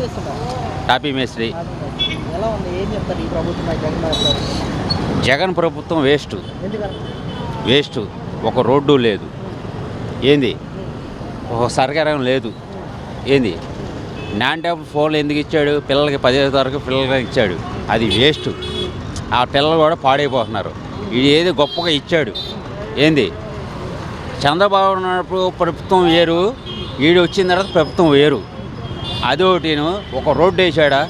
చేస్తున్నారు టాపీ మేస్త్రి. జగన్ ప్రభుత్వం వేస్ట్. వేస్ట్. ఒక రోడ్డు లేదు. ఏంది? ఒక సరకారం లేదు. ఏంది? నాన్ టేబుల్ ఫోన్లు ఎందుకు ఇచ్చాడు? పిల్లలకి పదిహేను వరకు పిల్లలకి ఇచ్చాడు. అది వేస్ట్. ఆ పిల్లలు కూడా పాడైపోతున్నారు. ఇది ఏది గొప్పగా ఇచ్చాడు. ఏంది? చంద్రబాబు ఉన్నప్పుడు ప్రభుత్వం వేరు. ఈడు వచ్చిన తర్వాత ప్రభుత్వం వేరు. అదొకటిను ఒక రోడ్డు వేసాడా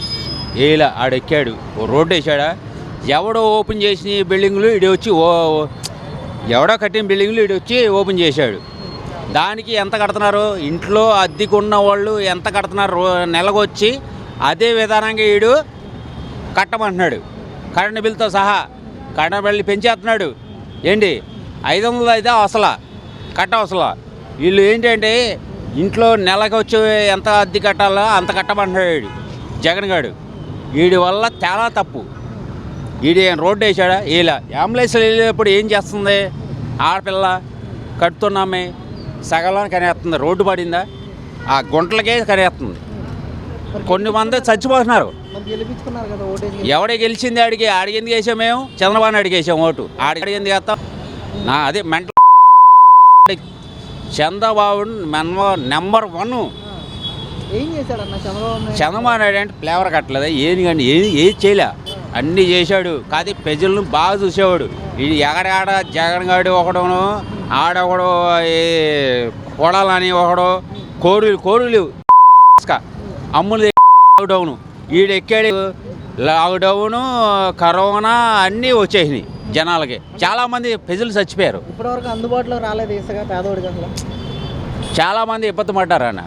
ఏలా ఆడెక్కాడు. ఓ రోడ్డు వేసాడా ఎవడో ఓపెన్ చేసిన బిల్డింగ్లు ఇడి వచ్చి ఓ ఎవడో కట్టిన బిల్డింగ్లు ఇడి వచ్చి ఓపెన్ చేశాడు. దానికి ఎంత కడుతున్నారు? ఇంట్లో అద్దెకున్న వాళ్ళు ఎంత కడుతున్నారు? నెలకొచ్చి అదే విధానంగా ఈడు కట్టమంటున్నాడు. కరెంటు బిల్తో సహా కరెంట్ బిల్లు పెంచేస్తున్నాడు. ఏంటి? ఐదు వందలు అయితే అసలు కట్ట అసలు వీళ్ళు ఏంటంటే ఇంట్లో నెలకు వచ్చి ఎంత అద్దె కట్టాలో అంత కట్టమంటాడు వీడు జగన్ గారు వీడి వల్ల చాలా తప్పు. వీడి రోడ్డు వేసాడా వేలా అంబులెన్స్ వెళ్ళేటప్పుడు ఏం చేస్తుంది? ఆడపిల్ల కడుతున్నామే. సగలాన్ని కనేస్తుంది. రోడ్డు పడిందా? ఆ గుంటలకే కనేస్తుంది. కొన్ని మంది చచ్చిపోతున్నారు. ఎవడే గెలిచింది ఆడికి? ఆడికి వేసాం మేము? చంద్రబాబు అడిగేసాం ఓటు. ఆడికి అడిగింది వేస్తాం? నా అదే mental Chandrababu number one. Chandrababu Naidu? అంటే ఫ్లేవర్ కట్టలేదు? ఏది కానీ ఏది ఏది చేయలే. అన్నీ చేశాడు. కాదు ప్రజలను బాగా చూసేవాడు. ఇది ఎగడాడ జగన్ గాడు ఒకడును ఆడొకడు ఈ కొడాలని ఒకడు. కోరులు కోరులు అమ్ములు లాక్డౌన్ ఈడు ఎక్కాడు లాక్డౌను కరోనా అన్నీ వచ్చేసినాయి జనాలకి. చాలామంది ప్రజలు చచ్చిపోయారు. ఇప్పటివరకు అందుబాటులో రాలేదు ఇసుక పేదోడికి అసలు. చాలామంది ఇబ్బంది పడ్డారు అన్న.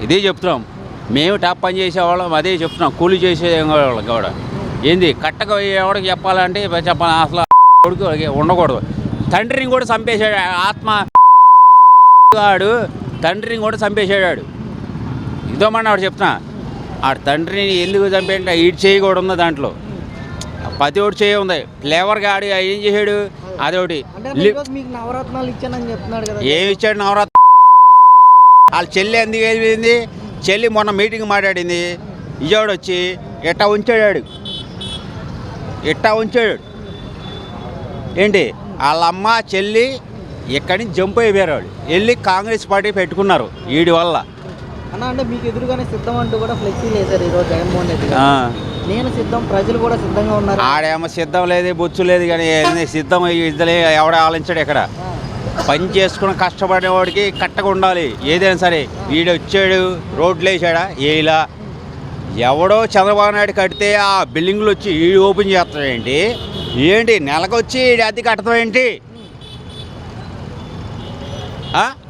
ఇదే చెప్తున్నాం. మేము టాప్ పని చేసేవాళ్ళం అదే చెప్తున్నాం. కూలి చేసే కూడా. ఏంది? కట్టక ఎవడికి చెప్పాలంటే చెప్పాలి. అసలు కొడుకు ఉండకూడదు. తండ్రిని కూడా చంపేశాడు. ఆత్మ ఆడు తండ్రిని కూడా చంపేశాడు. ఇదోమని ఆడు చెప్తున్నా. ఆడు తండ్రిని ఎందుకు చంపేయంటే ఈడు చేయి కూడా ఉంది దాంట్లో. ప్రతి ఒకటి చేయి ఉంది. ఫ్లేవర్గా ఆడి ఏం చేశాడు? అదొకటి. అంటే ఏమి ఇచ్చాడు నవరాత్రి వాళ్ళ చెల్లి ఎందుకు వెళ్ళింది చెల్లి మొన్న మీటింగ్ మాట్లాడింది. విజయవాడ వచ్చి ఇట్టా ఉంచాడు ఇట్టా ఉంచాడు? ఏంటి? వాళ్ళ అమ్మ చెల్లి ఇక్కడి నుంచి జంప్ అయిపోయారు వాళ్ళు. వెళ్ళి కాంగ్రెస్ పార్టీ పెట్టుకున్నారు. వీడి వల్ల. అన్న అంటే మీకు ఎదురుగానే సిద్ధం అంటూ కూడా ఫ్లెక్సీలు వేశారు ఈరోజు జగన్మోహన్ రెడ్డి. నేను సిద్ధం ప్రజలు కూడా సిద్ధంగా ఉన్నారు. ఆడేమో సిద్ధం లేదు బొచ్చు లేదు కానీ సిద్ధం ఇద్దలే ఎవడ ఆలోచించాడు ఇక్కడ. పని చేసుకుని కష్టపడేవాడికి కట్టగా ఉండాలి. ఏదైనా సరే వీడు వచ్చాడు రోడ్లు వేసాడా ఏలా? ఎవడో చంద్రబాబు నాయుడు కడితే ఆ బిల్డింగ్లు వచ్చి వీడు ఓపెన్ చేస్తాడేంటి ఏంటి? నెలకొచ్చి వీడి అద్దె కట్టడం ఏంటి?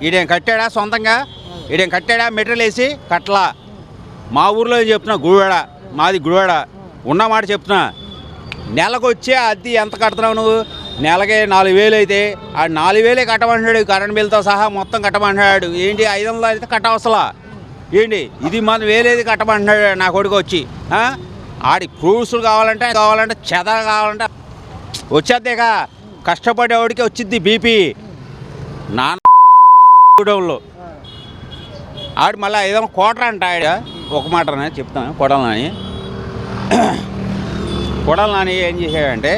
ఈడేం కట్టాడా సొంతంగా? ఈడేం కట్టాడా? మెటీరియల్ వేసి కట్టలా. మా ఊర్లో చెప్తున్నా? గుడివాడ. మాది గుడివాడ. ఉన్న మాట చెప్తున్నా. నెలకు వచ్చే అద్దె ఎంత కడుతున్నావు నువ్వు? నెలకి నాలుగు వేలు అయితే ఆ నాలుగు వేలే కట్టమంటున్నాడు. కరెంట్ బిల్తో సహా మొత్తం కట్టమంటున్నాడు. ఏంటి? ఐదు వందలు అయితే కట్టవసలా ఏంటి? ఇది మన వేలేది కట్టమంటున్నాడు నా కొడుకు వచ్చి. ఆడి ప్రూఫ్స్ కావాలంటే కావాలంటే చెద కావాలంటే వచ్చేద్దేగా. కష్టపడేవాడికి వచ్చింది బీపీ. నాన్న లో ఆడు మళ్ళీ ఏదైనా కోటర అంట ఆడ. ఒక మాటనే చెప్తాను కొడలు నాని కొడలు నాని ఏం చేశాడంటే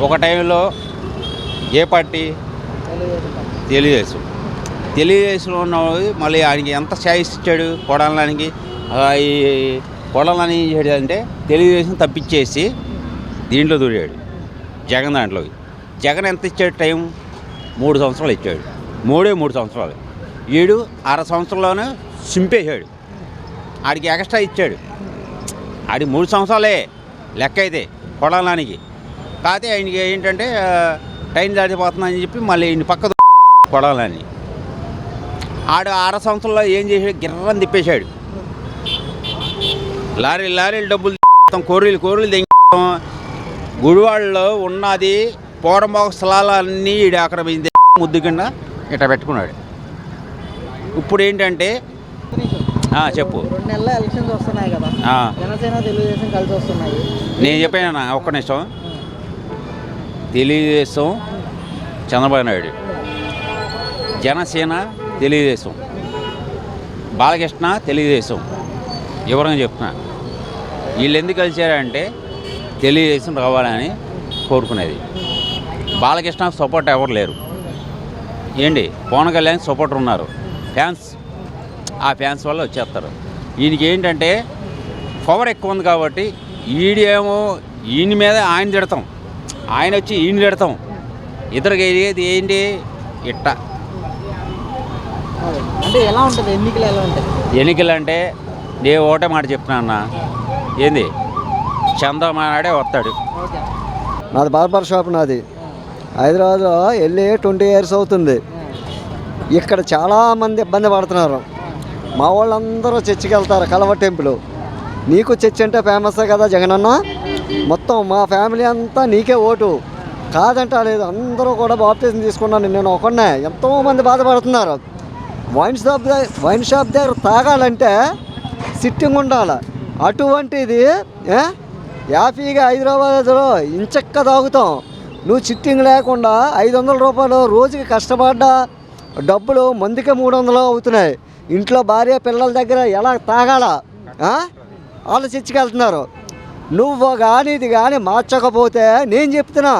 ఒక టైంలో ఏ పార్టీ? తెలుగుదేశం. తెలుగుదేశంలో ఉన్నవాడు మళ్ళీ ఆయనకి ఎంత ఛాయిస్ ఇచ్చాడు కొడాలి నానికి ఈ కొడాలి ఏం చేయడం అంటే తెలుగుదేశం తప్పించేసి దీంట్లో దూరాడు జగన్ దాంట్లోకి. జగన్ ఎంత ఇచ్చాడు టైం? మూడు సంవత్సరాలు ఇచ్చాడు. మూడే మూడు సంవత్సరాలు. వీడు అర సంవత్సరంలోనే సింపేశాడు ఆడికి ఎక్స్ట్రా ఇచ్చాడు. ఆడి మూడు సంవత్సరాలే లెక్క అయితే కొడాలానికి. కాకపోతే ఆయనకి ఏంటంటే టైం దాటిపోతుందని చెప్పి మళ్ళీ ఈయన పక్క కొడాలని. ఆడు అర సంవత్సరంలో ఏం చేశాడు? గిర్రని తిప్పేశాడు. లారీ లారీలు డబ్బులు తీస్తాం, కోర్రీలు కోర్రీలు తెంగం గుడివాళ్ళలో ఉన్నది పోరంబాక స్థలాలన్నీ ఈడు ఆక్రమించి ముద్దు కింద ఇట్లా పెట్టుకున్నాడు. ఇప్పుడు ఏంటంటే చెప్పు. రెండు నెలల ఎలక్షన్స్ వస్తున్నాయి కదా. జనసేన తెలుగుదేశం కలిసి వస్తున్నాయి. నేను చెప్పాను ఒక్క నిమిషం. తెలుగుదేశం చంద్రబాబు నాయుడు. జనసేన తెలుగుదేశం. బాలకృష్ణ తెలుగుదేశం. వివరంగా చెప్తున్నా. వీళ్ళు ఎందుకు కలిసారంటే తెలుగుదేశం రావాలని కోరుకునేది. బాలకృష్ణ సపోర్ట్ ఎవరు లేరు. ఏంటి? పవన్ కళ్యాణ్ సపోర్టర్ ఉన్నారు. ఫ్యాన్స్ ఆ ఫ్యాన్స్ వల్ల వచ్చేస్తారు. ఈయనకి ఏంటంటే పవర్ ఎక్కువ ఉంది కాబట్టి ఈడేమో ఈయన మీద ఆయన తిడతాం. ఆయన వచ్చి ఈయన తిడతాం. ఇద్దరికి ఏది ఏంటి? ఇట్ట. అంటే ఎలా ఉంటుంది? ఎన్నికలు ఎలా ఉంటాయి? ఎన్నికలు అంటే నేను ఒకటే మాట చెప్తున్నా అన్న. ఏంది? చంద్రమానాడే వస్తాడు. నాది బార్బర్ షాప్ నాది. హైదరాబాద్లో వెళ్ళి ట్వంటీ ఇయర్స్ అవుతుంది. ఇక్కడ చాలామంది ఇబ్బంది పడుతున్నారు. మా వాళ్ళందరూ చర్చికి వెళ్తారు కలవ టెంపుల్. నీకు చర్చ్ అంటే ఫేమస్ కదా జగనన్న? మొత్తం మా ఫ్యామిలీ అంతా నీకే ఓటు. కాదంట లేదు అందరూ కూడా బాప్తీసం తీసుకున్నాను నేను ఒకనే ఎంతోమంది బాధపడుతున్నారు. వైన్ షాప్ దగ్గర వైన్ షాప్ దగ్గర తాగాలంటే సిట్టింగ్ ఉండాలి. అటువంటిది హ్యాపీగా యాఫీగా హైదరాబాద్లో ఇంచక్క తాగుతాం. నువ్వు చిట్టింగ్ లేకుండా ఐదు వందల రూపాయలు రోజుకి కష్టపడ్డా డబ్బులు మందికి మూడు వందలు అవుతున్నాయి. ఇంట్లో భార్య పిల్లల దగ్గర ఎలా తాగాలా? ఆలోచించుకెళ్తున్నారు. నువ్వు కానీ ఇది కానీ మార్చకపోతే నేను చెప్తున్నా.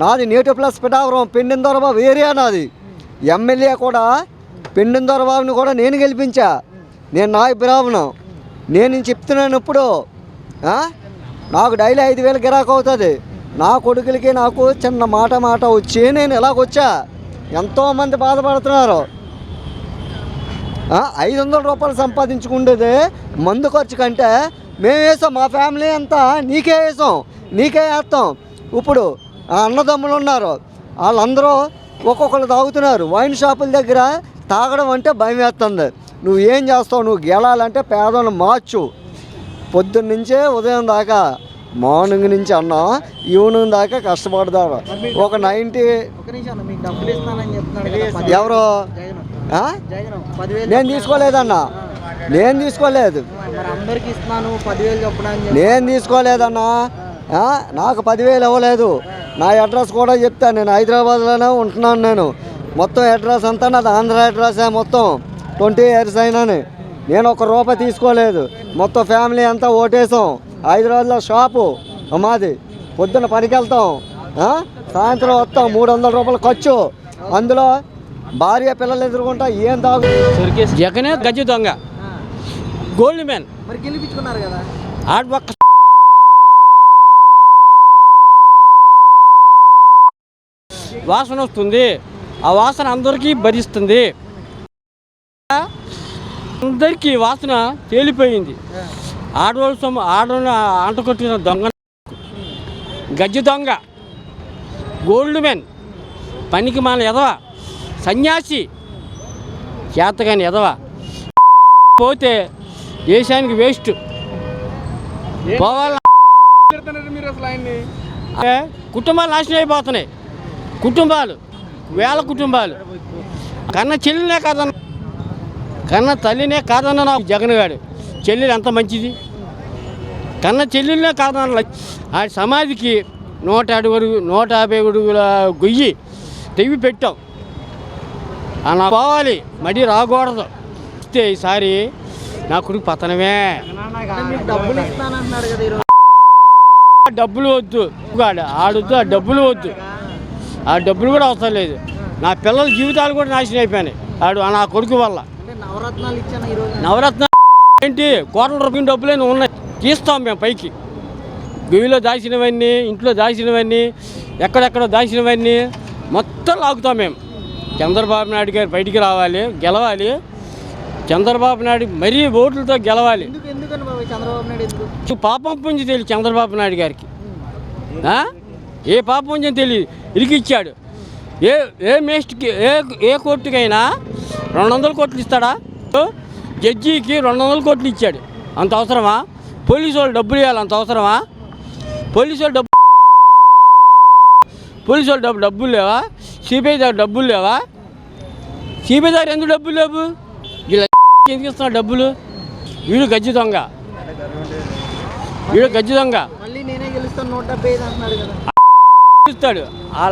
నాది నేటి ప్లస్ పిఠాపురం పెండిందొరబాబు ఏరియా నాది. ఎమ్మెల్యే కూడా పెండిందొరబాబుని కూడా నేను గెలిపించా. నేను నా బ్రాహ్మణం నేను చెప్తున్నాను ఇప్పుడు. నాకు డైలీ ఐదు వేలు గిరాకు అవుతుంది నా కొడుకులకి నాకు చిన్న మాట మాట వచ్చి నేను ఎలాగొచ్చా? ఎంతోమంది బాధపడుతున్నారు. ఐదు వందల రూపాయలు సంపాదించుకుండేది మందు ఖర్చు కంటే మేము వేసాం మా ఫ్యామిలీ అంతా నీకే వేసాం నీకే వేస్తాం. ఇప్పుడు ఆ అన్నదమ్ములు ఉన్నారు వాళ్ళందరూ ఒక్కొక్కరు తాగుతున్నారు. వైన్ షాపుల దగ్గర తాగడం అంటే భయం వేస్తుంది. నువ్వు ఏం చేస్తావు? నువ్వు గెలాలంటే పేదలను మార్చు. పొద్దున్నుంచే ఉదయం దాకా మార్నింగ్ నుంచి అన్న ఈవినింగ్ దాకా కష్టపడతారు. ఒక నైంటీ ఒక నిమిషం అన్న, మీకు డబ్బులు ఇస్తానని చెప్తున్నాడు కదా, పదివేలు. ఎవరు నేను తీసుకోలేదన్నా. నేను తీసుకోలేదు. నేను తీసుకోలేదన్నా? నాకు పదివేలు ఇవ్వలేదు. నా అడ్రస్ కూడా చెప్తాను నేను హైదరాబాద్లోనే ఉంటున్నాను నేను. మొత్తం అడ్రస్ అంతా నాది ఆంధ్ర అడ్రస్ మొత్తం. ట్వంటీ ఇయర్స్ అయినాని. నేను ఒక రూపాయి తీసుకోలేదు. మొత్తం ఫ్యామిలీ అంతా ఓటేసాం. హైదరాబాద్లో షాపు మాది. పొద్దున్న పనికి వెళ్తాం ఆ? సాయంత్రం వస్తాం. మూడు వందల రూపాయలు ఖర్చు. అందులో భార్య పిల్లలు ఎదుర్కొంటా ఏం తాగు? జగనే గజ్జి దొంగ. Gold man. మరి గెలిపించుకున్నారు కదా? ఆడ ఒక్క వాసన వస్తుంది. ఆ వాసన అందరికీ భరిస్తుంది. అందరికీ వాసన తేలిపోయింది. ఆడవాళ్ళ సొమ్ము ఆడవాళ్ళ ఆంట కొట్టిన దొంగ గజ్జి దొంగ గోల్డ్ మ్యాన్ పనికి మాల ఎదవ సన్యాసి చేతగాని ఎదవ పోతే దేశానికి వేస్ట్ పోవాల కుటుంబాలు నాశనం అయిపోతున్నాయి. కుటుంబాలు వేల కుటుంబాలు. కన్న చెల్లినే కాదన్న కన్న తల్లినే కాదన్న నాకు జగన్ గారు చెల్లెలు ఎంత మంచిది? కన్న చెల్లెలనే కాదన్న ఆ సమాధికి నూట అడుగు నూట యాభై అడుగుల గొయ్యి తెవి పెట్టాం. అలా పోవాలి మడి రాకూడదు. ఇస్తే ఈసారి నా కొడుకు పతనమే. డబ్బులు డబ్బులు వద్దు ఆడొద్దు ఆ డబ్బులు వద్దు. ఆ డబ్బులు కూడా అవసరం లేదు. నా పిల్లల జీవితాలు కూడా నాశనం అయిపోయినాయి. ఆడు ఆ నా కొడుకు వల్ల. నవరత్నాలు ఏంటి? కోట్ల రూపాయల డబ్బులే ఉన్నాయి. తీస్తాం మేము పైకి. గొయ్యిలో దాచినవన్నీ ఇంట్లో దాచినవన్నీ ఎక్కడెక్కడ దాచినవన్నీ మొత్తం లాగుతాం మేము. చంద్రబాబు నాయుడు గారు బయటికి రావాలి గెలవాలి. చంద్రబాబు నాయుడు మరీ ఓట్లతో గెలవాలి. పాపం పుంజి తెలియదు చంద్రబాబు నాయుడు గారికి? ఏ పాపం పుంజని తెలియదు. ఇరికిచ్చాడు. ఏ ఏ మేస్ట్కి ఏ ఏ కోర్టుకైనా రెండు వందల కోట్లు ఇస్తాడా? జడ్జికి రెండు వందల కోట్లు ఇచ్చాడు. అంత అవసరమా? పోలీసు వాళ్ళు డబ్బులు ఇవ్వాలి అంత అవసరమా? పోలీసు వాళ్ళు డబ్బు పోలీసు వాళ్ళు డబ్బు డబ్బులు లేవా? సిబిఐ దగ్గర డబ్బులు లేవా? సిబిఐ దగ్గర ఎందుకు డబ్బులు లేవు? వీళ్ళ ఎందుకు ఇస్తున్నారు డబ్బులు? వీడు గజ్జి దొంగ. వీడు గజ్జి దొంగ. మళ్ళీ నేనే గెలుస్తాను నూట డెబ్బై ఐదు అంటున్నాడు కదా. ఇస్తాడు. ఆ